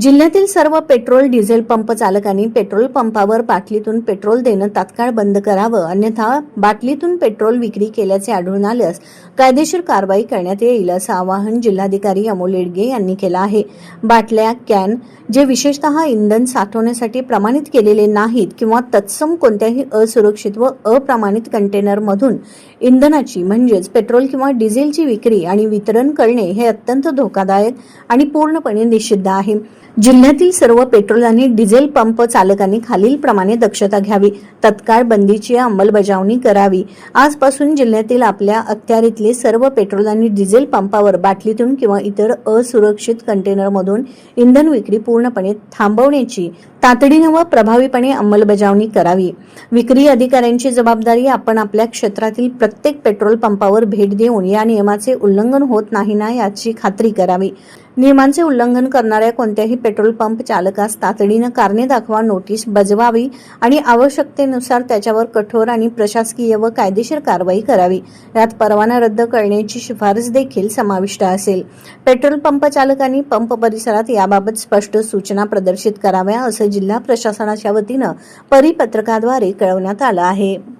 जिल्ह्यातील सर्व petrol diesel pump चालकांनी पेट्रोल पंपावर बाटलीतून पेट्रोल देणं तात्काळ बंद करावं अन्यथा बाटलीतून पेट्रोल विक्री केल्याचे आढळून आल्यास कायदेशीर कारवाई करण्यात येईल असं आवाहन जिल्हाधिकारी अमोल येडगे यांनी केलं आहे. बाटल्या कॅन जे विशेषतः इंधन साठवण्यासाठी प्रमाणित केलेले नाहीत किंवा तत्सम कोणत्याही असुरक्षित व अप्रमाणित कंटेनरमधून इंधनाची म्हणजेच पेट्रोल किंवा डिझेलची विक्री आणि वितरण करणे हे अत्यंत धोकादायक आणि पूर्णपणे निषिद्ध आहे. जिल्ह्यातील सर्व पेट्रोल आणि डिझेल पंप चालकांनी खालीलप्रमाणे दक्षता घ्यावी तत्काळ बंदीची अंमलबजावणी करावी. आजपासून जिल्ह्यातील आपल्या अखत्यारीतले सर्व पेट्रोल आणि डिझेल पंपावर बाटलीतून किंवा इतर असुरक्षित कंटेनरमधून इंधन विक्री पूर्णपणे थांबवण्याची तातडीनं व प्रभावीपणे अंमलबजावणी करावी. विक्री अधिकाऱ्यांची जबाबदारी आपण आपल्या क्षेत्रातील प्रत्येक पेट्रोल पंपावर भेट देऊन या नियमाचे उल्लंघन होत नाही ना याची खात्री करावी. नियमांचे उल्लंघन करणाऱ्या कोणत्याही पेट्रोल पंप चालकास तातडीनं कारणे दाखवा नोटीस बजवावी आणि आवश्यकतेनुसार त्याच्यावर कठोर आणि प्रशासकीय व कायदेशीर कारवाई करावी. यात परवाना रद्द करण्याची शिफारस देखील समाविष्ट असेल. पेट्रोल पंप चालकांनी पंप परिसरात याबाबत स्पष्ट सूचना प्रदर्शित कराव्या असं जिल्हा प्रशासनाच्या वतीनं परिपत्रकाद्वारे कळवण्यात आलं आहे.